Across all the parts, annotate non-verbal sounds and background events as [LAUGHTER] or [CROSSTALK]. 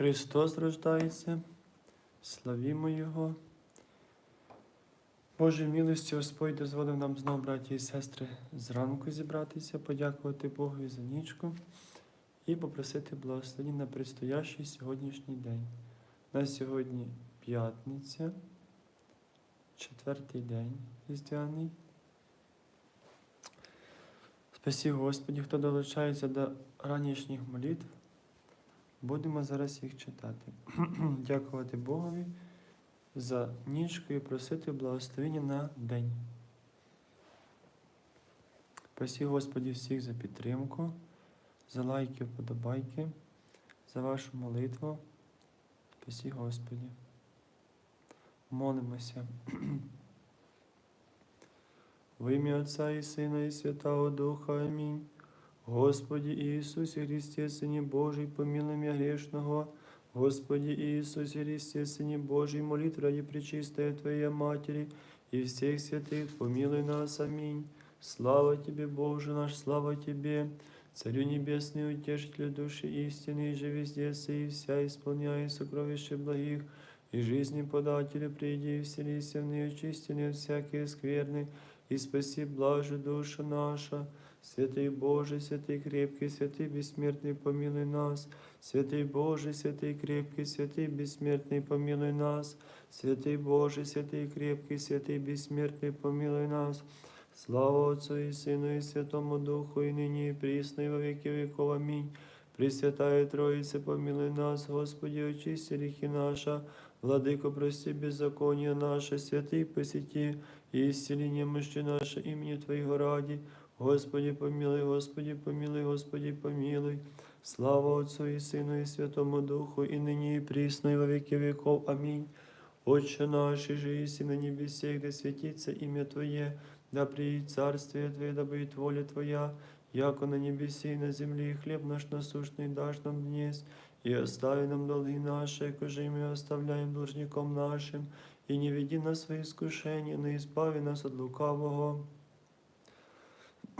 Христос рождається, славімо Його. Боже милості, Господь дозволив нам знову, браті і сестри, зранку зібратися, подякувати Богові за нічку і попросити благословення на предстоящий сьогоднішній день. На сьогодні п'ятниця, четвертий день різдвяний. Спасі Господі, хто долучається до ранішніх молитв. Будемо зараз їх читати. [CLEARS THROAT] Дякувати Богові за нічку і просити благословення на день. Просі Господі всіх за підтримку, за лайки, вподобайки, за вашу молитву. Спасі Господі. Молимося. [CLEARS THROAT] В ім'я Отця і Сина, і Святого Духа. Амінь. Господи Иисусе Христе, Сыне Божий, помилуй меня грешного. Господи Иисусе Христе, Сыне Божий, молитва ради Пречистой Твоей Матери и всех святых, помилуй нас. Аминь. Слава Тебе, Боже наш, слава Тебе, Царю Небесный, Утешителю души истины, и же везде и вся исполняя сокровища благих, и жизни подателю, приди и вселися в неочистенные всякие скверны, и спаси блажи душа наша. Святий Боже, святий крепкий, святий безсмертний, помилуй нас. Святий Боже, святий крепкий, святий безсмертний, помилуй нас. Святий Боже, святий крепкий, святий безсмертний, помилуй нас. Слава Отцу і Сину, і Святому Духу, і нині, і присно, і во віки віков. Амінь. Пресвятая Троїце, помилуй нас, Господи, очисти гріхи наша, Владико, прости беззаконие наше, святий посети, і исцеление мощи наше імені Твоего раді. Господи, помилуй, Господи, помилуй, Господи, помилуй. Слава Отцу і Сину, і Святому Духу, і нині, і присно, і во віки віков. Амінь. Отче наш, же иси на небесех, да святится имя Твое, да приедет царствие Твое, да будет воля Твоя, яко на небесе и на земле, и хлеб наш насущный дашь нам днес, и остави нам долги наши, якоже и мы оставляем должником нашим, и не веди нас в свои искушения, но избави нас от лукавого.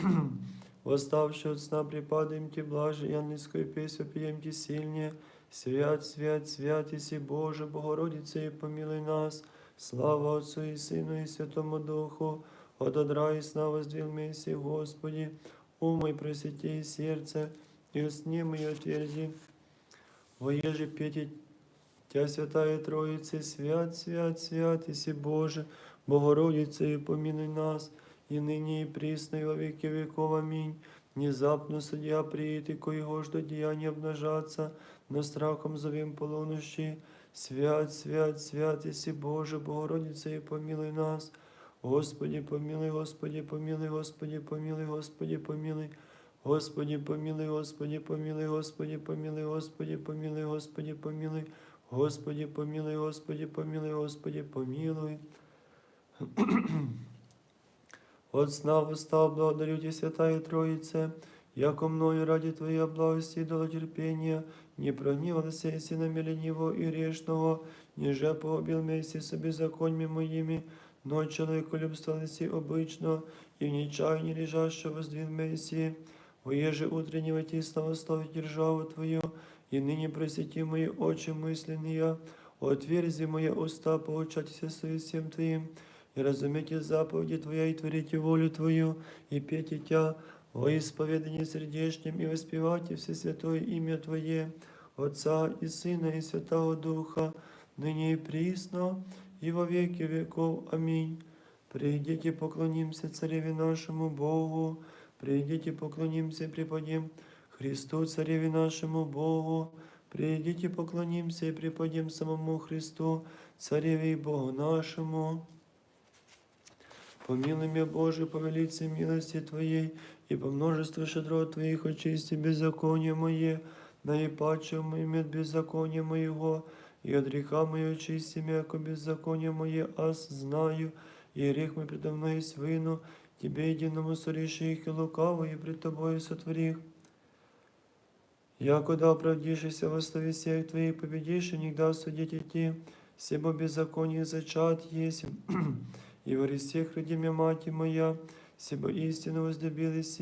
[CLEARS THROAT] Восставши от сна, припадаем Ти блаже, и ангельскую песню пьем Ти сильнее. Свят, свят, свят, Иси Боже, Богородице, и помилуй нас. Слава Отцу и Сыну, и Святому Духу, от одра и сна воздвиг Господи, ум мой просвети и сердце, и усни мои отверзи. Воеже петь Тя Святая Троице, свят, свят, свят, Иси Боже, Богородице, и помилуй нас, и ныне и присно, и во веки веков. Аминь. Внезапно судья приит, и коего ждут деяния обнажаться, но страхом зовем полунощи. Свят, свят, свят, Иси Боже, Богородице, и помилуй нас. Господи, помилуй, Господи, помилуй, Господи, помилуй, Господи, помилуй. Господи, помилуй, Господи, помилуй, Господи, помилуй, Господи, помилуй, Господи, помилуй. Господи, помилуй, Господи, помилуй, Господи, помилуй. [CLEARS THROAT] От сна восстал, благодарю Тебя, Святая Троица, яко мною ради Твоей благости и долотерпения, не прогнивался если на ленивого и грешного, ниже погубил вместе с беззаконьями моими, но человеколюбство лиси обычно, и в нечаянии лежащего воздвиг Мессии, воеже утреннего тесного славить державу Твою, и ныне просвети мои очи мысленные, отверзи мои уста, получайтесь совестием Твоим, и разумейте заповеди Твоя, и творите волю Твою, и пейте Тя во исповедании сердечном, и воспевайте все святое имя Твое, Отца и Сына и Святого Духа, ныне и присно, и во веки веков. Аминь. Придите, поклонимся Цареве нашему Богу, придите, поклонимся и преподем Христу, Цареве нашему Богу, придите, поклонимся и преподем самому Христу, Цареве Богу нашему. Помилуй меня, Боже, по велице милости Твоей, и по множеству щедрот Твоих очисти беззаконие мое, наипаче моим от беззакония моего, и от греха моего очисти меня, яко беззаконие мое, аз знаю, и грех мой предо мной свину, Тебе единому сореши их и лукавую, и пред Тобою сотворих. Якода оправдишься во слове всех Твоих, победишь, и нигда судить идти, себо беззаконие зачат есть, [CLEARS THROAT] и во всех родимя мати моя, себо истину возлюбились,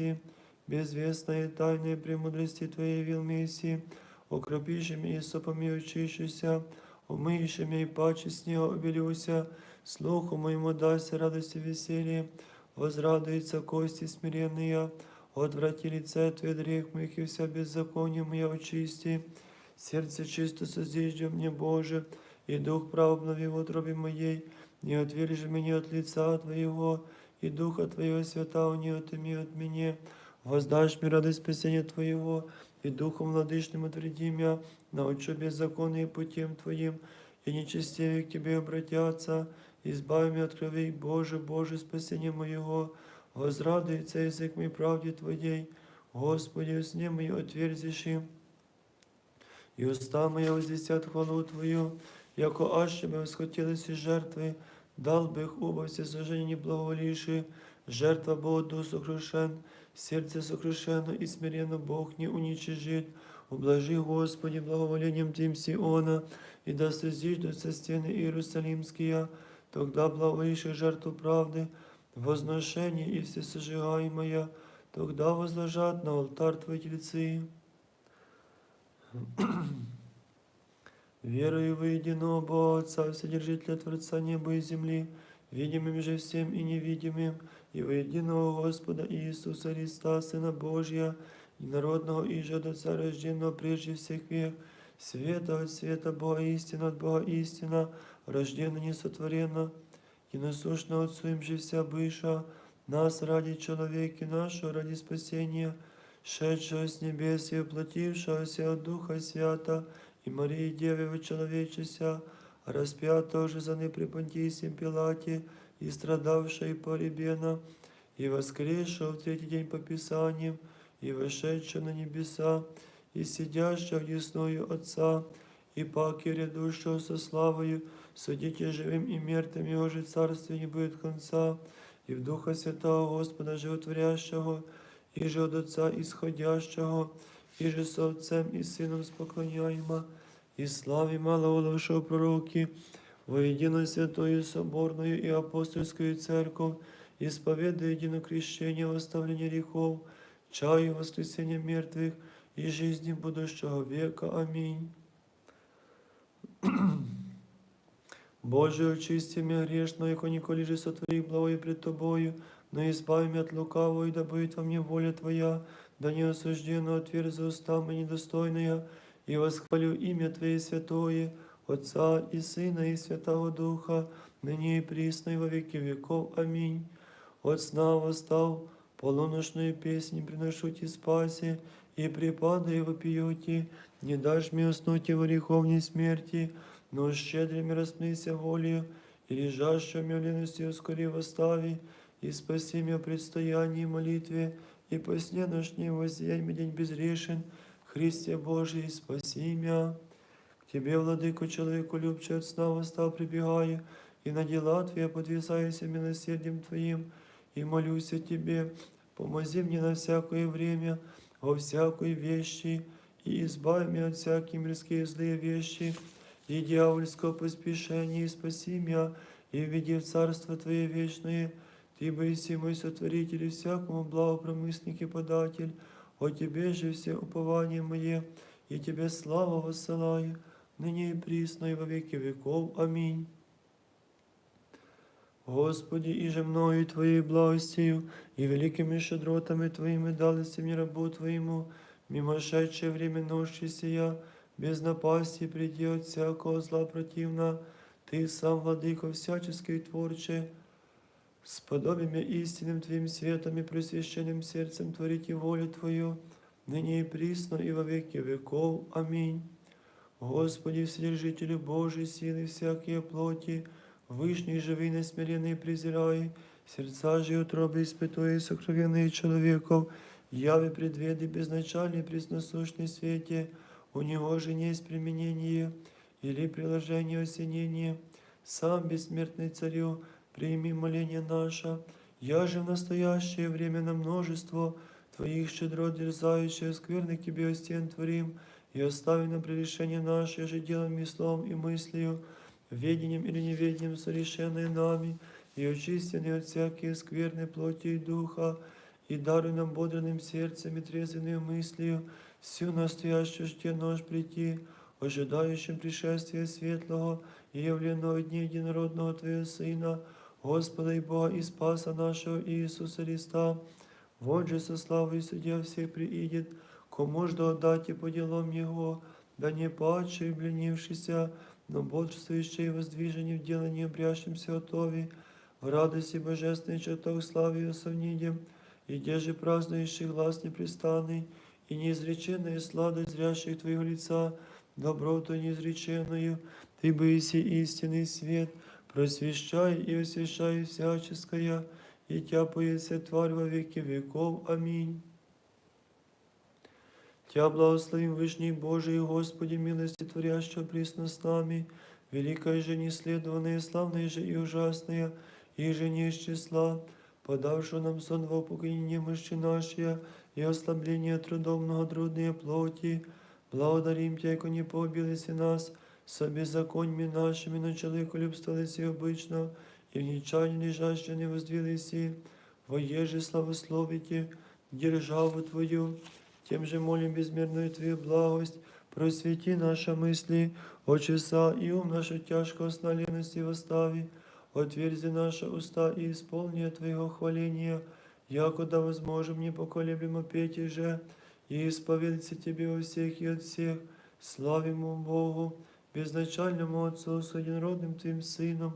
безвестная и тайная премудрости Твоей окропіши мій і сопомі очищуся, умиєши мій паче снігу обілюся, слуху моєму дасться радості веселье, возрадуется кости смиренные, отврати лице Твое от грех моих и вся беззаконие моя очисти. Сердце чисто созижди мне, Боже, и дух прав обнови в утробе моей, не отвержи меня от лица Твоего, и Духа Твоего святого не отыми от меня. Воздашь мне радость спасения Твоего, и Духом владычным отвреди меня, научу беззаконные путем Твоим, и нечестивые к Тебе обратятся, избави меня от крови, Боже, Боже, спасение моего, возрадуется язык мой правде Твоей, Господи, сне мои отверзиши, и уста моя возвестят хвалу Твою, яко аще бы восхотелись из жертвы, дал бы их оба все сожжения благоволившие, жертва Богу сокрушен, сердце сокрушено и смиренно Бог не уничижит. Ублажи, Господи, благоволением Тим Сиона, и да созиждутся стены Иерусалимские, тогда благоволивших жертву правды, возношение и всесожигаемое, тогда возложат на алтарь Твои тельцы. Верую во единого Бога Отца, Вседержителя Творца неба и земли, видимым же всем и невидимым, и во единого Господа Иисуса Христа, Сына Божия, и народного и же до Отца рожденного прежде всех век, света от света Бога истина от Бога истина, рожденно несотворенно, и насущно Отцу им же вся быша, нас ради человеки нашего, ради спасения, шедшего с небес и воплотившегося от Духа Свята, и Марии Девы вочеловечися, распятого же за непрепонтийсим Пилате, и страдавшего и поребена, и воскресшего в третий день по Писаниям, и вошедшего на небеса, и сидящего десною Отца, и паки рядущего со славою, судите живым и мертвым, его же царствие не будет конца, и в Духа Святого Господа Животворящего, и же от Отца исходящего, и же со Отцем и Сыном споклоняемо, и славе малоголовшего пророки, воедино святою соборную и апостольскую церковь, исповедуя едино крещение, восставление грехов, чаю воскресения мертвых и жизни будущего века. Аминь. [CLEARS THROAT] Боже, очисти меня грешного, яко николи же сотвори благое пред Тобою, но избави меня от лукавого, и да будет во мне воля Твоя, да не осужденно отверзи уста мои недостойная, и восхвалю имя Твое святое, Отца и Сына и Святого Духа, ныне и присно и во веки веков. Аминь. От сна восстал, полуношную песнь приношу Ти спаси, и припадаю вопиюти, не дашь мне уснуть и в греховней смерти, но щедрыми распнися волею, и лежащую милостью ускори восстави, и спаси меня в предстоянии молитве, и по сне ночнем воздеянь мне день безрешен, Христе Божий, спаси меня. К Тебе, владыку, человеку любче от сна восстал, прибегаю, и на дела Твои подвязаюсь милосердием Твоим, и молюсь о Тебе, помози мне на всякое время, во всякой вещи, и избави меня от всякие мирские злые вещи, и дьявольского поспешения, и спаси меня, и введи в Царство Твое вечное, Ты, Боиси мой сотворитель, и всякому благопромысник и податель, о Тебе же все упование мое, и Тебе славу воссылаю, ныне и присно, и во веки веков. Аминь. Господи, и же мною Твоей благостью, и великими щедротами Твоими дались мне рабу Твоему, мимошедшее время ночи сия, без напасти приди от всякого зла противна, Ты сам, владыко всяческий творче, сподоби меня истинным Твоим светом и просвященным сердцем творить и волю Твою, ныне и присно, и во веки веков. Аминь. Господи, Вседержителю Божий, силы всякие плоти, Вышний, живый, несмиренный, презирай, сердца же и утробы испытуя сокровенные человеков, яви предведы безначальный, пресносущный свете, у него же не есть применение или приложение осенения. Сам бессмертный царю, прими моление наше, я же в настоящее время на множество Твоих щедрот дерзающих, скверных Тебе стен творим, и остави на прегрешение наше же делом и словом и мыслью, ведением или неведением совершенные нами, и очистенные от всякие скверной плоти и духа, и даруй нам бодрым сердцем и трезвенную мыслью, всю настоящую жде нож прийти, ожидающим пришествия светлого и явленного дня единородного Твоего Сына, Господа и Бога и Спаса нашего Иисуса Христа, вот же со славой судья всех приидет, кому ж да отдать и по делам Его, да не падший и бленившийся, но бодрствующий и воздвиженный в делании обрящимся готове, в радости божественной чертах славы и совнидем, и где же празднующий глаз непрестанный, и неизреченная сладость зрящих Твоего лица, доброту неизреченную, Ты боиси истинный свет, просвещай и освящай всяческое, и тяпается тварь во веки веков. Аминь. Тя благословим Вышний Божий, Господи, милости творящего присно с нами, великая же неследованная, славная же и ужасная, и же не из числа, подавшего нам сон во упокоение мышцы наши, и ослабление трудом многодрудные плоти, благодарим Тя, яко не побилися нас, со беззаконьми нашими, но человеколюбствовались и обычно, и в нечаянии лежаще не воздвились, воеже славословите державу Твою, тем же молим безмерную Твою благость, просвети наши мысли, очеса и ум нашу тяжкого сна лености восстави, отверзи наши уста и исполни Твоего хваления, якуда возможем непоколебимо петь и же, и исповедаться Тебе во всех и от всех, славимо Богу, безначальному Отцу с единородным Твоим Сыном,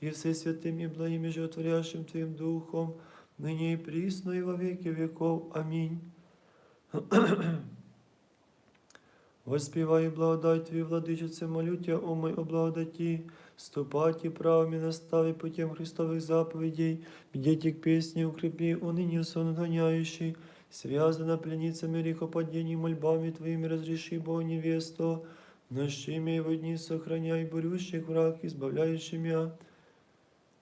и Всесвятым и благим и животворящим Твоим Духом, ныне и присно и во веки веков. Аминь. [CLEARS THROAT] Воспівай благодать Твою, владичице, молю Тя, о мой о благодаті, ступати правами настави путем Христовых заповедей, бдеть к песне укрепи, уныне сон отгоняющий, связана пленницами грехопадений, мольбами Твоими разреши, Бог невесту, нощи имя его дни сохраняй, борющих враг, избавляющий меня.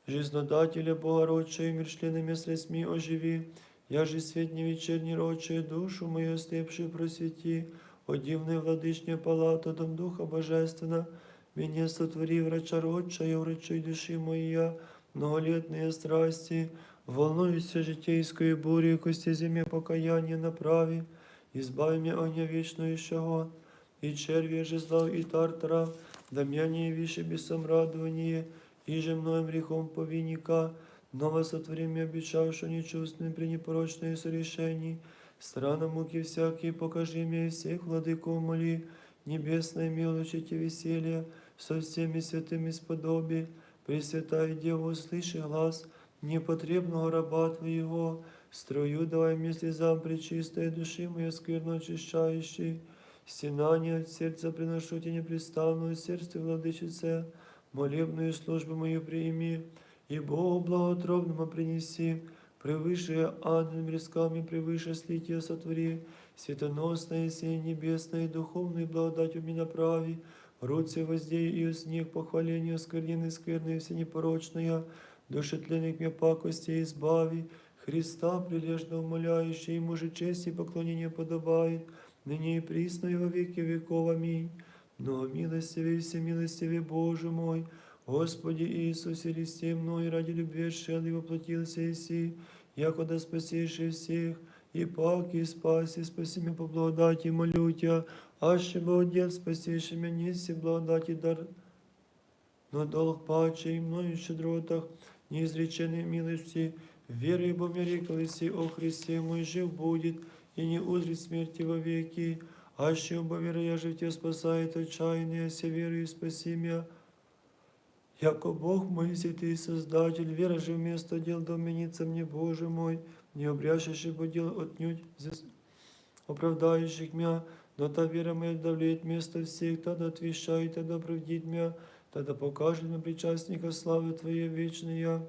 Жизнодателя Богородчая, мир членами средствами оживи, я же свет не вечерний рочая, душу мою ослепшую просвети, о дивная палата, дом Духа Божественно, меня сотвори врача родчая, врачуй души моя, многолетные страсти, волнуюся житейскою бурей, кости земле покаяние направи, избави меня огня вечного, и червя же зла и тартара, да меня не явишь бесом радование, и же мною грехом повинника, Ново сотвори мне обещавшую нечувственным при непорочное сорешении, Страна муки всякие, покажи мне всех владыков моли, небесной милочите веселья, со всеми святыми сподоби, Пресвятая Дева, услыши глаз непотребного раба Твоего, строю давай мне слезам пречистой души моей скверно очищающей, стенание от сердца приношу тебе непрестанную сердце владычице, молебную службу мою прими, и Богу благотробному принеси, превыше ангелам рисками, превыше слития сотвори, светоносное сей небесное, духовной благодатью меня направи, руце воздей и снег похвалению скверненной, скверной, все непорочная, душетленных мне пакости избави, Христа прилежно умоляющий, ему же честь и поклонение подобает, ныне и присно и во веки веков. Аминь. Но милостивый, всемилостивый Боже мой, Господи Иисусе Христе, мной ради любви шел и воплотился Иси, якода спасишь всех, и пак, и спаси, спаси меня по благодати, молю Тебя, аще Богодел, спасишь меня, неси благодати дар, но долг паче и мною щедротах, неизреченной милости, верой бо мне реклися, о Христе мой жив будет, и не узрит смерти во веки, аще оба вера я же Тебя спасает отчаяние, все верою спаси меня, Яко Бог мой, святый Создатель, вера же вместо дел доменится мне, Боже мой, не обрящащий бы дел отнюдь, зас- оправдающих меня, но та вера моя давлеет место всех, тогда отвещает, тогда оправдит меня, тогда покажет мне причастника славы Твоей вечной.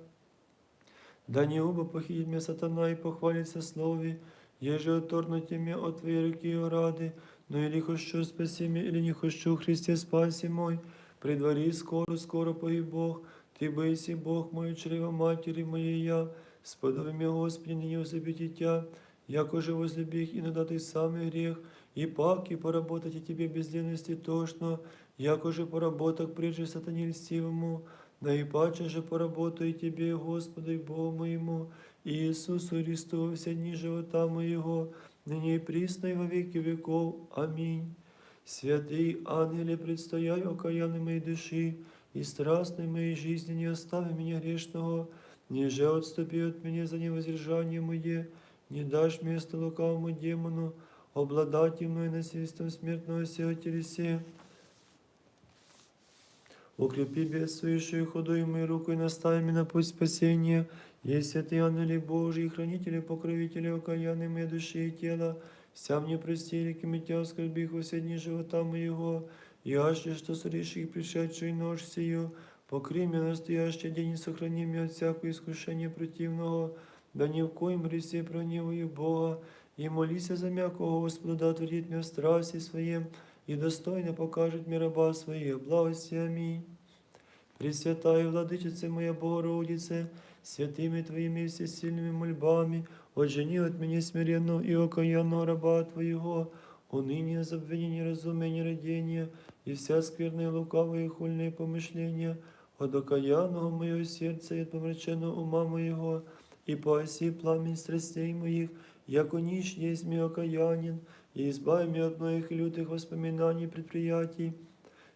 Да не оба похитит меня сатана и похвалится слове, еже оторнуте меня от Твоей руки и рады, но или хочу спаси меня, или не хочу, Христе спаси мой, при дворі скоро, скоро погиб Бог, Ти бийся, Бог мою, чрева матері моєї я, сподоби меня, Господи, ныне возлюби дитя, яко же возлюбих и надо ты самый грех, и пак, и поработать и тебе без лености тошно, яко же поработок прежде сатане льстивому, да и паче же поработаю и тебе, Господу и Богу моему, Иисусу Христу, во все дни живота моего, ныне и присно и во веки веков. Аминь. Святый ангеле, предстояй окаянной моей души, и страстной моей жизни не остави меня грешного, ниже отступи от меня за невоздержание мое, не дашь место лукавому демону, обладать мной насильством смертного сего телесе. Укрепи бедствующую худую мою руку и настави меня на путь спасения. Есть святые ангели Божии, хранители, покровители окаянной моей души и тела, вся мне прости, реки митя, скорби во все дни живота моего, и аще, что соришь пришедшую нож сию, покри меня настоящий день и сохрани меня от всякого искушения противного, да ни в коем ресе проневую Бога, и молися за мягкого Господа, да отвердит меня в страсти своем, и достойно покажет мне раба своих. Благости. Аминь. Пресвятая Владычице моя Богородице, святыми Твоими всесильными мольбами, отжени от меня смиренного и окаянного раба Твоего, уныние, забвение, неразумение, родение, и вся скверная, лукавые, хульные помышления, от окаянного моего сердца и от помраченного ума моего, и погаси пламень страстей моих, яко нищ есть мне окаянен, и избави меня от моих лютых воспоминаний и предприятий,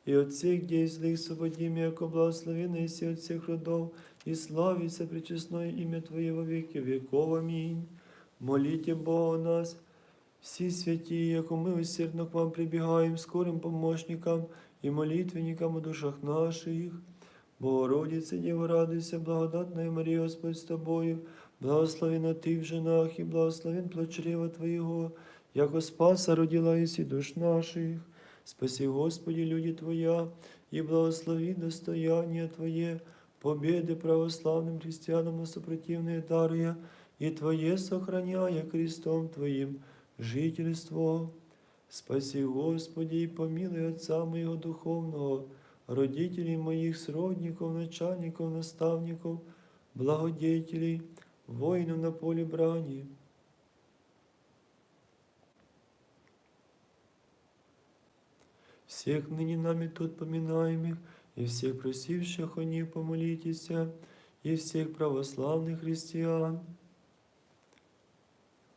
и от всех дей злых свободи меня, яко благословенный и от всех родов, и славится пречестное имя Твое во веки веков. Аминь. Молите Бога нас, всі святі, яко ми усердно к вам прибігаємо скорим помощникам і молитвенникам у душах наших. Богородице, Діво, радуйся, благодатная Марія, Господь з тобою, благословена ти в женах, і благословен плод Твоєго, яко спаса родила єси душ наших. Спаси, Господи, люди Твоя, и благослови достояние Твое, победы православным христианам на сопротивные даруя, и Твое сохраняя крестом Твоим жительство. Спаси, Господи, и помилуй Отца моего духовного, родителей моих, сродников, начальников, наставников, благодетелей, воинов на поле брани. Всех ныне нами тут поминаемых, и всех просивших о них помолитесь, и всех православных христиан.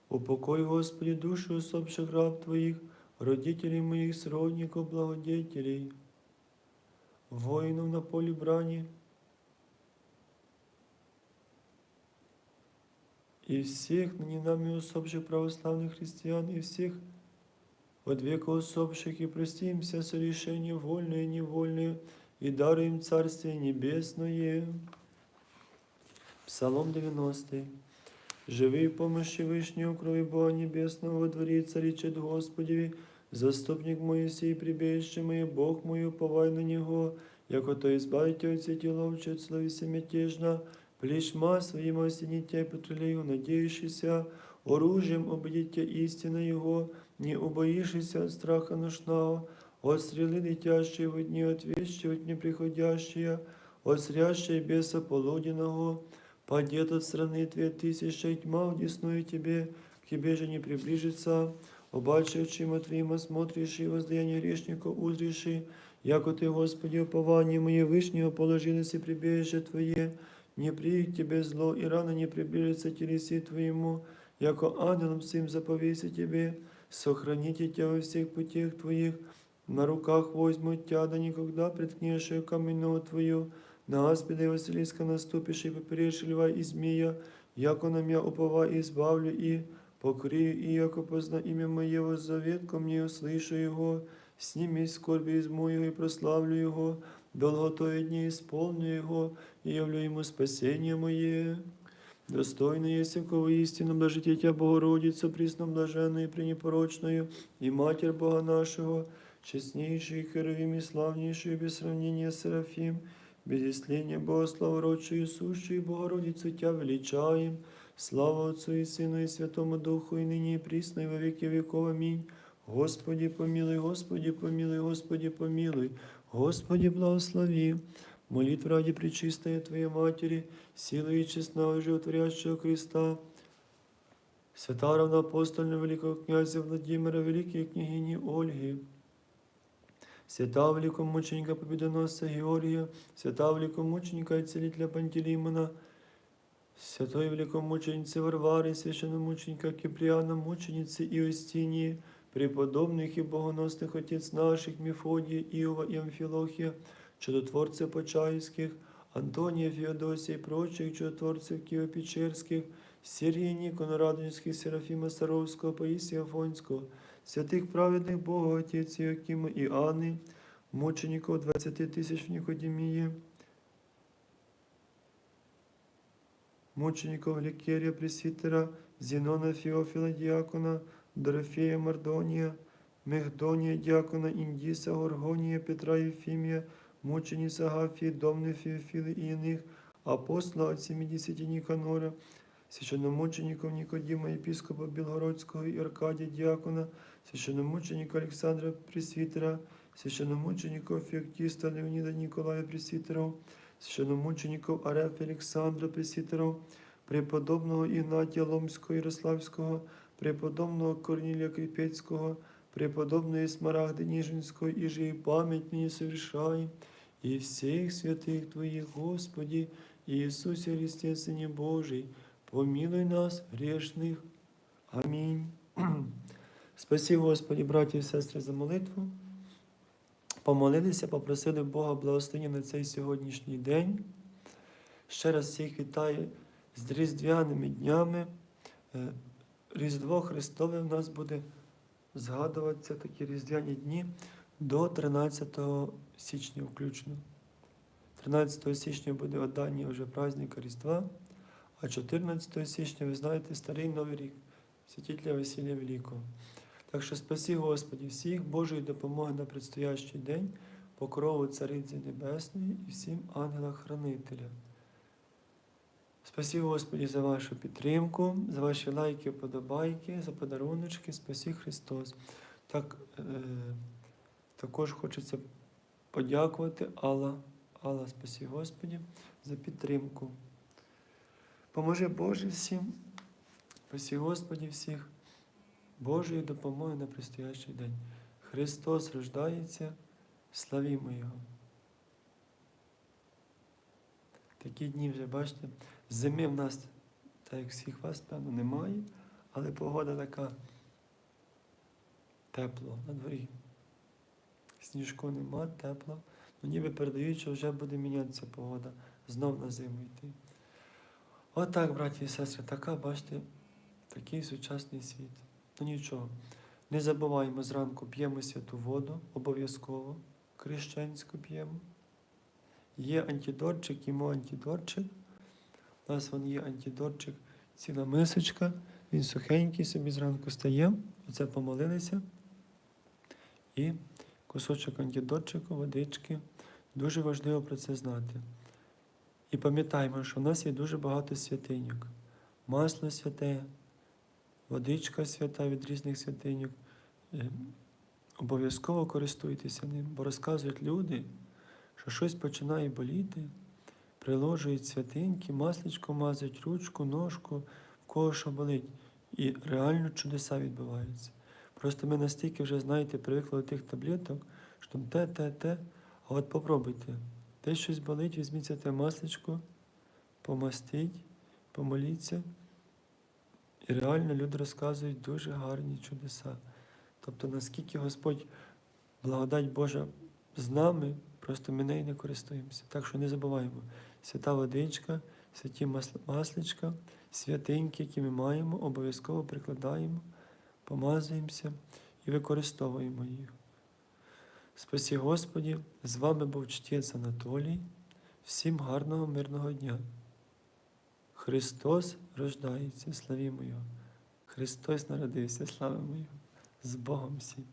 Упокой, Господи, души усопших раб Твоих, родителей моих, сродников, благодетелей, воинов на поле брани, и всех ныне нами усопших православных христиан, и всех от века усопших, и прости им все сорешения вольные и невольные, и даруй им Царствие Небесное. Псалом 90. Живи в помощи Вышнего крови Бога Небесного, во дворе царичет Господи, заступник Моисей, прибежище мое, Бог мой, уповай на Него, яко то избавите от сети ловче, от словеся мятежно, плешма своим осените петролею, надеющийся, оружием обидите истина Его, не убоишься от страха ношного, от стрелы летящей в дни, от вещи от неприходящие, от зрящей беса полуденного, падет от страны твоей тысяча, и тьма удесную тебе, к тебе же не приближится, обаче очима твоим осмотришь и воздаяние грешника узришь, яко ты, Господи, упование мое вышнего положилось и прибежище Твое, не приедет тебе зло, и рано не приближится телеси Твоему, яко ангелом всем заповеси Тебе, сохраните Тебя во всех путях Твоих, на руках возьмут Тебя, да никогда приткнешь ее каменного Твою, на аспида и Василиска наступишь, и поперешь льва и змея, яко на меня упова и избавлю, и покрию, и яко позна имя Моего завет ко мне услышу Его, сними скорби из моего и прославлю Его, долготою дни исполню Его, и явлю Ему спасение Мое. Достойно есть всякого истину, блажите Тебя, Богородица, присно блаженную и пренепорочную, и Матерь Бога нашего, честнейшую, херовим и славнейшую, без сравнения Серафим, без исления Бога, славородшую, сущую, Богородицу Тебя величаем, слава Отцу и Сыну и Святому Духу, и ныне и присно, и во веки веков. Аминь. Господи, помилуй, Господи, помилуй, Господи, помилуй, Господи, благослови. Молитва ради Пречистой Твоей Матери, силы и честного животворящего Христа, свята равноапостольного великого князя Владимира, великой княгини Ольги, свята великомученика Победоносца Георгия, свята великомученика и целителя Пантелеймона, Святой великомученицы Варвари, священномученика Киприана, мученицы Иостинии, преподобных и богоносных отец наших Мефодия, Иова и Амфилохия, чудотворцев Почаевских, Антония, Феодосия и прочих чудотворцев Киево-Печерских, Сергия Никона, Радонежских, Серафима Саровского, Паисия Афонського, святых праведных Бога, Отець Іакима і Анни, мучеников 20 тисяч в Никодемии, мучеников Ликерия Пресвитера, Зенона Феофила Діакона, Дорофея Мардонія, Мехдонія Діакона, Індіса, Горгонія, Петра Єфімія, мучениць Агафії, Домни Феофіли і іних, апостола от 70 Ніканора, священномучеников Нікодіма, єпископа Білгородського і Аркадія Діакона, священномученика Олександра Пресвітера, священномучеников Феоктиста Леоніда Ніколая Пресвітеров, священномучеников Арефа Олександра Пресвітеров, преподобного Ігнатія Ломського Ярославського, преподобного Корнілія Кріпецького, преподобної Смарагди Ніжинського, і же і пам'ять мені совершай, і всіх святих Твоїх, Господі, Ісусі Христе, Сині Божий, помилуй нас, грешних. Амінь. [CLEARS THROAT] Спасі, Господі, браті і сестри, за молитву. Помолилися, попросили Бога благословення на цей сьогоднішній день. Ще раз всіх вітаю з різдвяними днями. Е, Різдво Христове в нас буде згадуватися такі різдвяні дні до 13 січня включно. 13 січня буде останній вже праздник Різдва, а 14 січня, ви знаєте, старий Новий рік, святителя Василія Великого. Так що спасі Господі всіх Божої допомоги на предстоящий день, покрову Цариці Небесної і всім ангелах-хранителя. Спасі Господі за вашу підтримку, за ваші лайки, подобайки, за подаруночки. Спасі Христос. Так, е, також хочеться подякувати Алла, Алла, спасі Господі, за підтримку. Поможи Боже всім, спасі Господі всіх, Божої допомоги на предстоящий день. Христос рождається, славімо Його. Такі дні вже, бачите, зими в нас, так як всіх вас, певно, немає, але погода така тепло на дворі. Сніжку нема, тепло. Ну ніби передають, що вже буде мінятися погода, знов на зиму йти. Отак, браті і сестри, така, бачите, такий сучасний світ. Ну нічого. Не забуваємо зранку п'ємо святу воду, обов'язково, крещенську п'ємо. Є антидорчик, їмо антидорчик. У нас вон є антидорчик, ціла мисочка, він сухенький, собі зранку стає, оце помолилися. І кусочок антидорчику, водички. Дуже важливо про це знати. І пам'ятаємо, що в нас є дуже багато святиньок. Масло святе, водичка свята від різних святиньок. Е, Обов'язково користуйтеся ним, бо розказують люди, що щось починає боліти, приложують святинки, масличко мазать, ручку, ножку, в кого що болить. І реально чудеса відбуваються. Просто ми настільки вже, знаєте, привикли до тих таблеток, що те, те, те. А от попробуйте. Десь щось болить, візьміться те масличко, помастіть, помоліться. І реально люди розказують дуже гарні чудеса. Тобто, наскільки Господь, благодать Божа з нами, просто ми нею не користуємося. Так що не забуваємо. Свята водичка, святі масличка, святинки, які ми маємо, обов'язково прикладаємо, помазуємося і використовуємо їх. Спасі Господі, з вами був чтець Анатолій. Всім гарного, мирного дня. Христос рождається, славімо Його. Христос народився, славимо Його. З Богом всім.